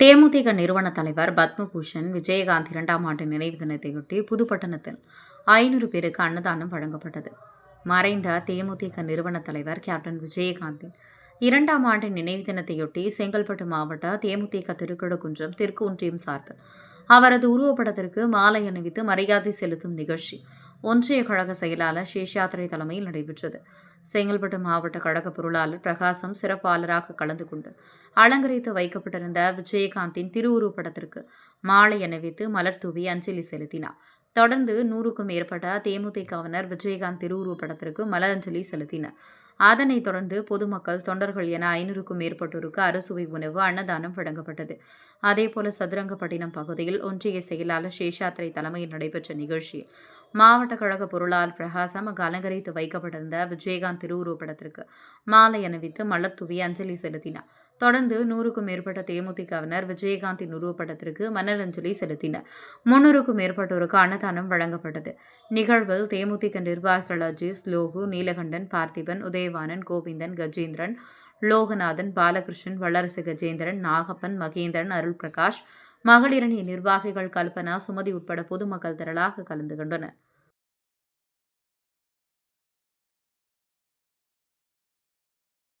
தேமுதிக நிறுவன தலைவர் பத்மபூஷன் விஜயகாந்த் இரண்டாம் ஆண்டு நினைவு தினத்தையொட்டி புதுப்பட்டணத்தில் ஐநூறு பேருக்கு அன்னதானம் வழங்கப்பட்டது. மறைந்த தேமுதிக நிறுவன தலைவர் கேப்டன் விஜயகாந்தின் இரண்டாம் ஆண்டு நினைவு தினத்தையொட்டி செங்கல்பட்டு மாவட்ட தேமுதிக திருக்கழுக்குன்றம் தெற்கு ஒன்றியம் சார்பில் அவரது உருவப்படத்திற்கு மாலை அணிவித்து மரியாதை செலுத்தும் நிகழ்ச்சி ஒன்றிய கழக செயலாளர் சேஷாத்திரை தலைமையில் நடைபெற்றது. செங்கல்பட்டு மாவட்ட கழக பொருளாளர் பிரகாசம் சிறப்பாளராக கலந்து கொண்டு அலங்கரித்து வைக்கப்பட்டிருந்த விஜயகாந்தின் திருவுருவப்படத்திற்கு மாலை அணிவித்து மலர் தூவி அஞ்சலி செலுத்தினார். தொடர்ந்து நூறுக்கும் மேற்பட்ட தேமுதிகவினர் விஜயகாந்த் திருவுருவப்படத்திற்கு மலரஞ்சலி செலுத்தினர். அதனைத் தொடர்ந்து பொதுமக்கள் தொண்டர்கள் என ஐநூறுக்கும் மேற்பட்டோருக்கு அறுசுவை உணவு அன்னதானம் வழங்கப்பட்டது. அதேபோல சதுரங்கப்பட்டினம் பகுதியில் ஒன்றிய செயலாளர் சேஷாத்திரை தலைமையில் நடைபெற்ற நிகழ்ச்சியில் மாவட்ட கழக பொருளால் பிரகாசம் அலங்கரித்து வைக்கப்பட்டிருந்த விஜயகாந்த் திருவுருவப்படத்திற்கு மாலை அணிவித்து மலர் தூவி அஞ்சலி செலுத்தினார். தொடர்ந்து நூறுக்கும் மேற்பட்ட தேமுதிகவினர் விஜயகாந்தின் உருவப்படத்திற்கு மன்னரஞ்சலி செலுத்தினர். முன்னூறுக்கும் மேற்பட்டோருக்கு அன்னதானம் வழங்கப்பட்டது. நிகழ்வில் தேமுதிக நிர்வாகிகள் அஜீஸ் லோகு நீலகண்டன் பார்த்திபன் உதயவானன் கோவிந்தன் கஜேந்திரன் லோகநாதன் பாலகிருஷ்ணன் வல்லரசு கஜேந்திரன் நாகப்பன் மகேந்திரன் அருள் பிரகாஷ் மகளிரணி நிர்வாகிகள் கல்பனா சுமதி உட்பட பொதுமக்கள் திரளாக கலந்து கொண்டனர்.